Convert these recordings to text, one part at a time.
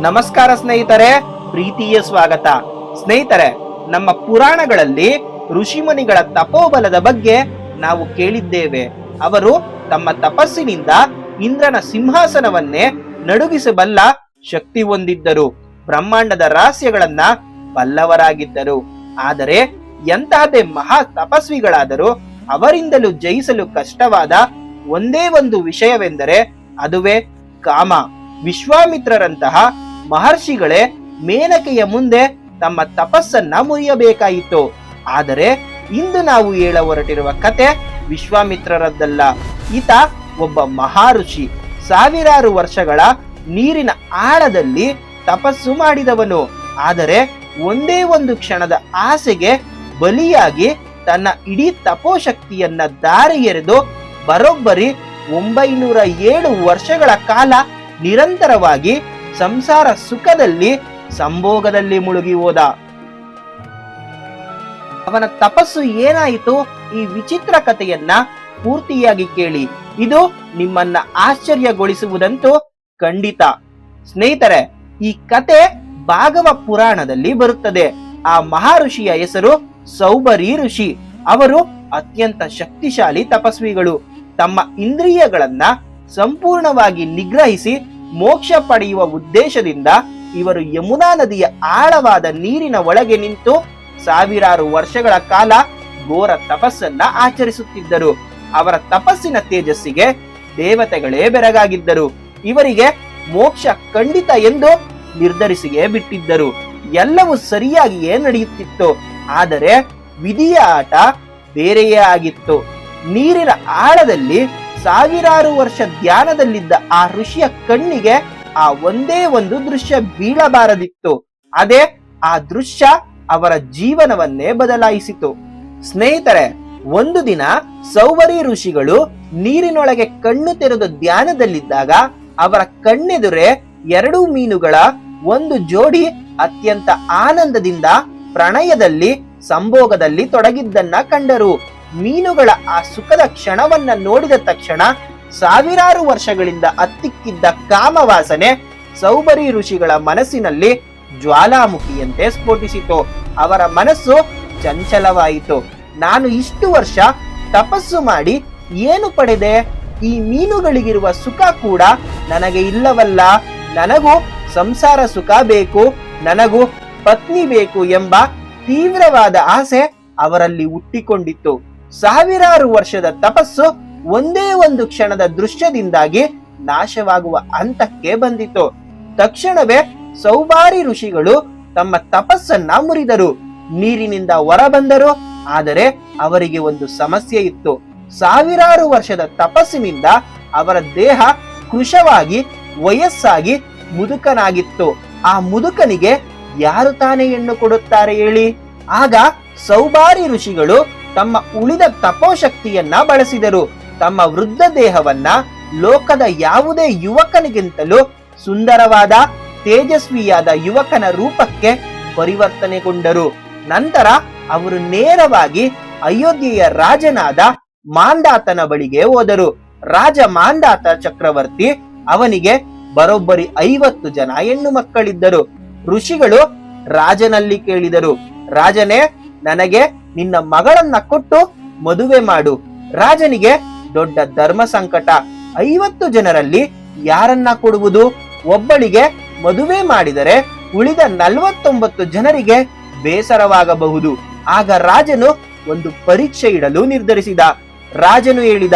ನಮಸ್ಕಾರ ಸ್ನೇಹಿತರೆ, ಪ್ರೀತಿಯ ಸ್ವಾಗತ. ಸ್ನೇಹಿತರೆ, ನಮ್ಮ ಪುರಾಣಗಳಲ್ಲಿ ಋಷಿಮುನಿಗಳ ತಪೋಬಲದ ಬಗ್ಗೆ ನಾವು ಕೇಳಿದ್ದೇವೆ. ಅವರು ತಮ್ಮ ತಪಸ್ಸಿನಿಂದ ಇಂದ್ರನ ಸಿಂಹಾಸನವನ್ನೇ ನಡುಗಿಸಬಲ್ಲ ಶಕ್ತಿ ಹೊಂದಿದ್ದರು. ಬ್ರಹ್ಮಾಂಡದ ರಹಸ್ಯಗಳನ್ನ ಬಲ್ಲವರಾಗಿದ್ದರು. ಆದರೆ ಎಂತಹದೇ ಮಹಾ ತಪಸ್ವಿಗಳಾದರೂ ಅವರಿಂದಲೂ ಜಯಿಸಲು ಕಷ್ಟವಾದ ಒಂದೇ ಒಂದು ವಿಷಯವೆಂದರೆ ಅದುವೇ ಕಾಮ. ವಿಶ್ವಾಮಿತ್ರರಂತಹ ಮಹರ್ಷಿಗಳೇ ಮೇನಕೆಯ ಮುಂದೆ ತಮ್ಮ ತಪಸ್ಸನ್ನ ಮುರಿಯಬೇಕಾಯಿತು. ಆದರೆ ಇಂದು ನಾವು ಹೇಳ ಹೊರಟಿರುವ ಕತೆ ವಿಶ್ವಾಮಿತ್ರರದ್ದಲ್ಲ. ಈತ ಒಬ್ಬ ಮಹಾಋಷಿ. ಸಾವಿರಾರು ವರ್ಷಗಳ ನೀರಿನ ಆಳದಲ್ಲಿ ತಪಸ್ಸು ಮಾಡಿದವನು. ಆದರೆ ಒಂದೇ ಒಂದು ಕ್ಷಣದ ಆಸೆಗೆ ಬಲಿಯಾಗಿ ತನ್ನ ಇಡೀ ತಪೋಶಕ್ತಿಯನ್ನ ದಾರಿ ಎರೆದು ಬರೋಬ್ಬರಿ ಒಂಬೈನೂರ ಏಳು ವರ್ಷಗಳ ಕಾಲ ನಿರಂತರವಾಗಿ ಸಂಸಾರ ಸುಖದಲ್ಲಿ ಸಂಭೋಗದಲ್ಲಿ ಮುಳುಗಿ ಹೋದ. ಅವನ ತಪಸ್ಸು ಏನಾಯಿತು? ಈ ವಿಚಿತ್ರ ಕಥೆಯನ್ನ ಪೂರ್ತಿಯಾಗಿ ಕೇಳಿ. ಇದು ನಿಮ್ಮನ್ನ ಆಶ್ಚರ್ಯಗೊಳಿಸುವುದಂತೂ ಖಂಡಿತ. ಸ್ನೇಹಿತರೆ, ಈ ಕತೆ ಭಾಗವ ಪುರಾಣದಲ್ಲಿ ಬರುತ್ತದೆ. ಆ ಮಹಾಋಷಿಯ ಹೆಸರು ಸೌಬರಿ ಋಷಿ. ಅವರು ಅತ್ಯಂತ ಶಕ್ತಿಶಾಲಿ ತಪಸ್ವಿಗಳು. ತಮ್ಮ ಇಂದ್ರಿಯಗಳನ್ನ ಸಂಪೂರ್ಣವಾಗಿ ನಿಗ್ರಹಿಸಿ ಮೋಕ್ಷ ಪಡೆಯುವ ಉದ್ದೇಶದಿಂದ ಇವರು ಯಮುನಾ ನದಿಯ ಆಳವಾದ ನೀರಿನ ಒಳಗೆ ನಿಂತು ಸಾವಿರಾರು ವರ್ಷಗಳ ಕಾಲ ಘೋರ ತಪಸ್ಸನ್ನ ಆಚರಿಸುತ್ತಿದ್ದರು. ಅವರ ತಪಸ್ಸಿನ ತೇಜಸ್ಸಿಗೆ ದೇವತೆಗಳೇ ಬೆರಗಾಗಿದ್ದರು. ಇವರಿಗೆ ಮೋಕ್ಷ ಖಂಡಿತ ಎಂದು ನಿರ್ಧರಿಸಿಗೆ ಬಿಟ್ಟಿದ್ದರು. ಎಲ್ಲವೂ ಸರಿಯಾಗಿಯೇ ನಡೆಯುತ್ತಿತ್ತು. ಆದರೆ ವಿಧಿಯ ಆಟ ಬೇರೆಯೇ ಆಗಿತ್ತು. ನೀರಿನ ಆಳದಲ್ಲಿ ಸಾವಿರಾರು ವರ್ಷ ಧ್ಯಾನದಲ್ಲಿದ್ದ ಆ ಋಷಿಯ ಕಣ್ಣಿಗೆ ಆ ಒಂದೇ ಒಂದು ದೃಶ್ಯ ಬೀಳಬಾರದಿತ್ತು. ಅದೇ ಆ ದೃಶ್ಯ ಅವರ ಜೀವನವನ್ನೇ ಬದಲಾಯಿಸಿತು. ಸ್ನೇಹಿತರೆ, ಒಂದು ದಿನ ಸೌವರಿ ಋಷಿಗಳು ನೀರಿನೊಳಗೆ ಕಣ್ಣು ತೆರೆದು ಧ್ಯಾನದಲ್ಲಿದ್ದಾಗ ಅವರ ಕಣ್ಣೆದುರೆ ಎರಡು ಮೀನುಗಳ ಒಂದು ಜೋಡಿ ಅತ್ಯಂತ ಆನಂದದಿಂದ ಪ್ರಣಯದಲ್ಲಿ, ಸಂಭೋಗದಲ್ಲಿ ತೊಡಗಿದ್ದನ್ನ ಕಂಡರು. ಮೀನುಗಳ ಆ ಸುಖದ ಕ್ಷಣವನ್ನ ನೋಡಿದ ತಕ್ಷಣ ಸಾವಿರಾರು ವರ್ಷಗಳಿಂದ ಅತ್ತಿಕ್ಕಿದ್ದ ಕಾಮವಾಸನೆ ಸೌಬರಿ ಋಷಿಗಳ ಮನಸ್ಸಿನಲ್ಲಿ ಜ್ವಾಲಾಮುಖಿಯಂತೆ ಸ್ಫೋಟಿಸಿತು. ಅವರ ಮನಸ್ಸು ಚಂಚಲವಾಯಿತು. ನಾನು ಇಷ್ಟು ವರ್ಷ ತಪಸ್ಸು ಮಾಡಿ ಏನು ಪಡೆದೆ? ಈ ಮೀನುಗಳಿಗಿರುವ ಸುಖ ಕೂಡ ನನಗೆ ಇಲ್ಲವಲ್ಲ? ನನಗೂ ಸಂಸಾರ ಸುಖ ಬೇಕು, ನನಗೂ ಪತ್ನಿ ಬೇಕು ಎಂಬ ತೀವ್ರವಾದ ಆಸೆ ಅವರಲ್ಲಿ ಹುಟ್ಟಿಕೊಂಡಿತ್ತು. ಸಾವಿರಾರು ವರ್ಷದ ತಪಸ್ಸು ಒಂದೇ ಒಂದು ಕ್ಷಣದ ದೃಶ್ಯದಿಂದಾಗಿ ನಾಶವಾಗುವ ಹಂತಕ್ಕೆ ಬಂದಿತು. ತಕ್ಷಣವೇ ಸೌಬಾರಿ ಋಷಿಗಳು ತಮ್ಮ ತಪಸ್ಸನ್ನ ಮುರಿದರು. ನೀರಿನಿಂದ ಹೊರಬಂದರು, ಆದರೆ ಅವರಿಗೆ ಒಂದು ಸಮಸ್ಯೆ ಇತ್ತು. ಸಾವಿರಾರು ವರ್ಷದ ತಪಸ್ಸಿನಿಂದ ಅವರ ದೇಹ ಕೃಶವಾಗಿ, ವಯಸ್ಸಾಗಿ ಮುದುಕನಾಗಿತ್ತು. ಆ ಮುದುಕನಿಗೆ ಯಾರು ತಾನೇ ಹೆಣ್ಣು ಕೊಡುತ್ತಾರೆ ಹೇಳಿ? ಆಗ ಸೌಬಾರಿ ಋಷಿಗಳು ತಮ್ಮ ಉಳಿದ ತಪೋಶಕ್ತಿಯನ್ನ ಬಳಸಿದರು. ತಮ್ಮ ವೃದ್ಧ ದೇಹವನ್ನ ಲೋಕದ ಯಾವುದೇ ಯುವಕನಿಗಿಂತಲೂ ಸುಂದರವಾದ, ತೇಜಸ್ವಿಯಾದ ಯುವಕನ ರೂಪಕ್ಕೆ ಪರಿವರ್ತನೆಗೊಂಡರು. ನಂತರ ಅವರು ನೇರವಾಗಿ ಅಯೋಧ್ಯೆಯ ರಾಜನಾದ ಮಾಂದಾತನ ಬಳಿಗೆ ಹೋದರು. ರಾಜ ಮಾಂದಾತ ಚಕ್ರವರ್ತಿ ಅವನಿಗೆ ಬರೋಬ್ಬರಿ ಐವತ್ತು ಜನ ಹೆಣ್ಣು ಮಕ್ಕಳಿದ್ದರು. ಋಷಿಗಳು ರಾಜನಲ್ಲಿ ಕೇಳಿದರು. ರಾಜನೇ ನನಗೆ ನಿನ್ನ ಮಗಳನ್ನ ಕೊಟ್ಟು ಮದುವೆ ಮಾಡು. ರಾಜನಿಗೆ ದೊಡ್ಡ ಧರ್ಮ ಸಂಕಟ. ಐವತ್ತು ಜನರಲ್ಲಿ ಯಾರನ್ನ ಕೊಡುವುದು? ಒಬ್ಬಳಿಗೆ ಮದುವೆ ಮಾಡಿದರೆ ಉಳಿದ ನಲವತ್ತೊಂಬತ್ತು ಜನರಿಗೆ ಬೇಸರವಾಗಬಹುದು. ಆಗ ರಾಜನು ಒಂದು ಪರೀಕ್ಷೆ ಇಡಲು ನಿರ್ಧರಿಸಿದ. ರಾಜನು ಹೇಳಿದ,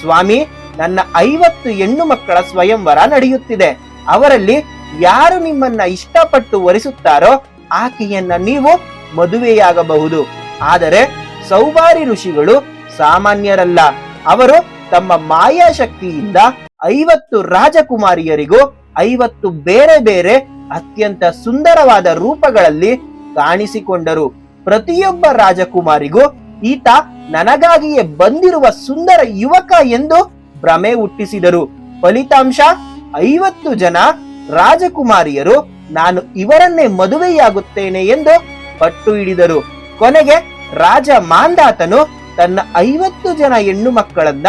ಸ್ವಾಮಿ, ನನ್ನ ಐವತ್ತು ಹೆಣ್ಣು ಮಕ್ಕಳ ಸ್ವಯಂವರ ನಡೆಯುತ್ತಿದೆ. ಅವರಲ್ಲಿ ಯಾರು ನಿಮ್ಮನ್ನ ಇಷ್ಟಪಟ್ಟು ವರಿಸುತ್ತಾರೋ ಆಕೆಯನ್ನ ನೀವು ಮದುವೆಯಾಗಬಹುದು. ಆದರೆ ಸೌಬಾರಿ ಋಷಿಗಳು ಸಾಮಾನ್ಯರಲ್ಲ. ಅವರು ತಮ್ಮ ಮಾಯಾಶಕ್ತಿಯಿಂದ ಐವತ್ತು ರಾಜಕುಮಾರಿಯರಿಗೂ ಐವತ್ತು ಬೇರೆ ಬೇರೆ ಅತ್ಯಂತ ಸುಂದರವಾದ ರೂಪಗಳಲ್ಲಿ ಕಾಣಿಸಿಕೊಂಡರು. ಪ್ರತಿಯೊಬ್ಬ ರಾಜಕುಮಾರಿಗೂ ಈತ ನನಗಾಗಿಯೇ ಬಂದಿರುವ ಸುಂದರ ಯುವಕ ಎಂದು ಭ್ರಮೆ ಹುಟ್ಟಿಸಿದರು. ಫಲಿತಾಂಶ, ಐವತ್ತು ಜನ ರಾಜಕುಮಾರಿಯರು, ನಾನು ಇವರನ್ನೇ ಮದುವೆಯಾಗುತ್ತೇನೆ ಎಂದು ಪಟ್ಟು ಹಿಡಿದರು. ಕೊನೆಗೆ ರಾಜ ಮಾಂದಾತನು ತನ್ನ ಐವತ್ತು ಜನ ಹೆಣ್ಣು ಮಕ್ಕಳನ್ನ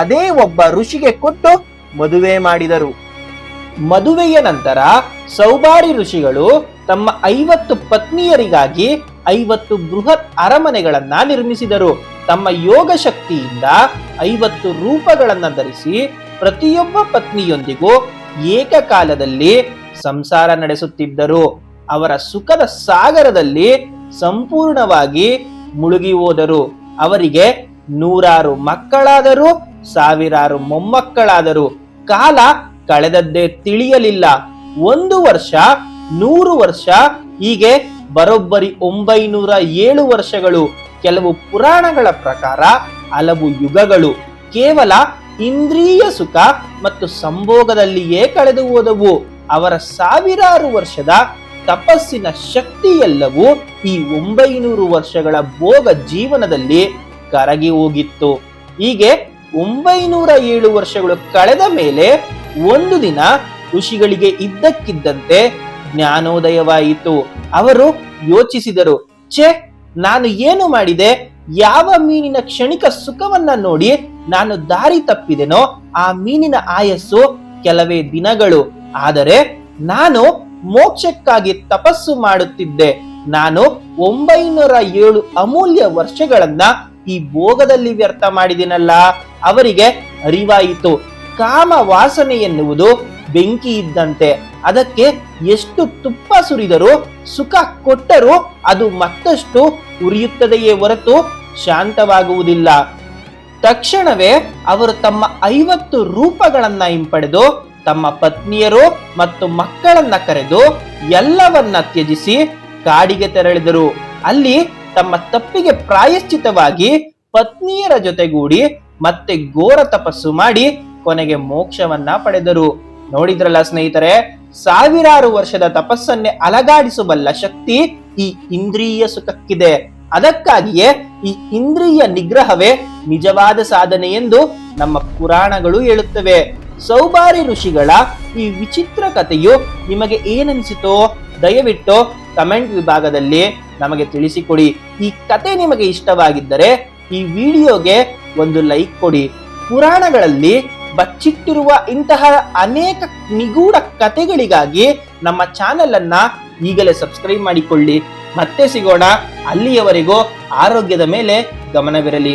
ಅದೇ ಒಬ್ಬ ಋಷಿಗೆ ಕೊಟ್ಟು ಮದುವೆ ಮಾಡಿದರು. ಮದುವೆಯ ನಂತರ ಸೌಬಾರಿ ಋಷಿಗಳು ತಮ್ಮ ಐವತ್ತು ಪತ್ನಿಯರಿಗಾಗಿ ಐವತ್ತು ಬೃಹತ್ ಅರಮನೆಗಳನ್ನ ನಿರ್ಮಿಸಿದರು. ತಮ್ಮ ಯೋಗ ಶಕ್ತಿಯಿಂದ ಐವತ್ತು ರೂಪಗಳನ್ನ ಧರಿಸಿ ಪ್ರತಿಯೊಬ್ಬ ಪತ್ನಿಯೊಂದಿಗೂ ಏಕಕಾಲದಲ್ಲಿ ಸಂಸಾರ ನಡೆಸುತ್ತಿದ್ದರು. ಅವರ ಸುಖದ ಸಾಗರದಲ್ಲಿ ಸಂಪೂರ್ಣವಾಗಿ ಮುಳುಗಿ ಹೋದರು. ಅವರಿಗೆ ನೂರಾರು ಮಕ್ಕಳಾದರೂ, ಸಾವಿರಾರು ಮೊಮ್ಮಕ್ಕಳಾದರು. ಕಾಲ ಕಳೆದದ್ದೇ ತಿಳಿಯಲಿಲ್ಲ. ಒಂದು ವರ್ಷ, ನೂರು ವರ್ಷ, ಹೀಗೆ ಬರೋಬ್ಬರಿ ಒಂಬೈನೂರ ಏಳು ವರ್ಷಗಳು. ಕೆಲವು ಪುರಾಣಗಳ ಪ್ರಕಾರ ಹಲವು ಯುಗಗಳು. ಕೇವಲ ಇಂದ್ರಿಯ ಸುಖ ಮತ್ತು ಸಂಭೋಗದಲ್ಲಿಯೇ ಕಳೆದು ಹೋದವು. ಅವರ ಸಾವಿರಾರು ವರ್ಷದ ತಪಸ್ಸಿನ ಶಕ್ತಿಯೆಲ್ಲವೂ ಈ ಒಂಬೈನೂರು ವರ್ಷಗಳ ಭೋಗ ಜೀವನದಲ್ಲಿ ಕರಗಿ ಹೋಗಿತ್ತು. ಹೀಗೆ ಒಂಬೈನೂರ ಏಳು ವರ್ಷಗಳು ಕಳೆದ ಮೇಲೆ ಒಂದು ದಿನ ಋಷಿಗಳಿಗೆ ಇದ್ದಕ್ಕಿದ್ದಂತೆ ಜ್ಞಾನೋದಯವಾಯಿತು. ಅವರು ಯೋಚಿಸಿದರು, ಛೆ, ನಾನು ಏನು ಮಾಡಿದೆ? ಯಾವ ಮೀನಿನ ಕ್ಷಣಿಕ ಸುಖವನ್ನ ನೋಡಿ ನಾನು ದಾರಿ ತಪ್ಪಿದೆನೋ ಆ ಮೀನಿನ ಆಯಸ್ಸು ಕೆಲವೇ ದಿನಗಳು. ಆದರೆ ನಾನು ಮೋಕ್ಷಕ್ಕಾಗಿ ತಪಸ್ಸು ಮಾಡುತ್ತಿದ್ದೆ. ನಾನು ಒಂಬೈನೂರ ಏಳು ಅಮೂಲ್ಯ ವರ್ಷಗಳನ್ನ ಈ ಭೋಗದಲ್ಲಿ ವ್ಯರ್ಥ ಮಾಡಿದಿನಲ್ಲ. ಅವರಿಗೆ ಅರಿವಾಯಿತು. ಕಾಮ ವಾಸನೆ ಎನ್ನುವುದು ಬೆಂಕಿ ಇದ್ದಂತೆ. ಅದಕ್ಕೆ ಎಷ್ಟು ತುಪ್ಪ ಸುರಿದರೂ, ಸುಖ ಕೊಟ್ಟರೂ ಅದು ಮತ್ತಷ್ಟು ಉರಿಯುತ್ತದೆಯೇ ಹೊರತು ಶಾಂತವಾಗುವುದಿಲ್ಲ. ತಕ್ಷಣವೇ ಅವರು ತಮ್ಮ ಐವತ್ತು ರೂಪಗಳನ್ನ ಹಿಂಪಡೆದು ತಮ್ಮ ಪತ್ನಿಯರು ಮತ್ತು ಮಕ್ಕಳನ್ನ ಕರೆದು ಎಲ್ಲವನ್ನ ತ್ಯಜಿಸಿ ಕಾಡಿಗೆ ತೆರಳಿದರು. ಅಲ್ಲಿ ತಮ್ಮ ತಪ್ಪಿಗೆ ಪ್ರಾಯಶ್ಚಿತವಾಗಿ ಪತ್ನಿಯರ ಜೊತೆಗೂಡಿ ಮತ್ತೆ ಘೋರ ತಪಸ್ಸು ಮಾಡಿ ಕೊನೆಗೆ ಮೋಕ್ಷವನ್ನ ಪಡೆದರು. ನೋಡಿದ್ರಲ್ಲ ಸ್ನೇಹಿತರೆ, ಸಾವಿರಾರು ವರ್ಷದ ತಪಸ್ಸನ್ನೇ ಅಲಗಾಡಿಸಬಲ್ಲ ಶಕ್ತಿ ಈ ಇಂದ್ರಿಯ ಸುಖಕ್ಕಿದೆ. ಅದಕ್ಕಾಗಿಯೇ ಈ ಇಂದ್ರಿಯ ನಿಗ್ರಹವೇ ನಿಜವಾದ ಸಾಧನೆ ಎಂದು ನಮ್ಮ ಪುರಾಣಗಳು ಹೇಳುತ್ತವೆ. ಸೌಬಾರಿ ಋಷಿಗಳ ಈ ವಿಚಿತ್ರ ಕಥೆಯು ನಿಮಗೆ ಏನನಿಸಿತೋ ದಯವಿಟ್ಟು ಕಮೆಂಟ್ ವಿಭಾಗದಲ್ಲಿ ನಮಗೆ ತಿಳಿಸಿಕೊಡಿ. ಈ ಕತೆ ನಿಮಗೆ ಇಷ್ಟವಾಗಿದ್ದರೆ ಈ ವಿಡಿಯೋಗೆ ಒಂದು ಲೈಕ್ ಕೊಡಿ. ಪುರಾಣಗಳಲ್ಲಿ ಬಚ್ಚಿಟ್ಟಿರುವ ಇಂತಹ ಅನೇಕ ನಿಗೂಢ ಕತೆಗಳಿಗಾಗಿ ನಮ್ಮ ಚಾನೆಲ್ ಅನ್ನ ಈಗಲೇ ಸಬ್ಸ್ಕ್ರೈಬ್ ಮಾಡಿಕೊಳ್ಳಿ. ಮತ್ತೆ ಸಿಗೋಣ. ಅಲ್ಲಿಯವರೆಗೂ ಆರೋಗ್ಯದ ಮೇಲೆ ಗಮನವಿರಲಿ.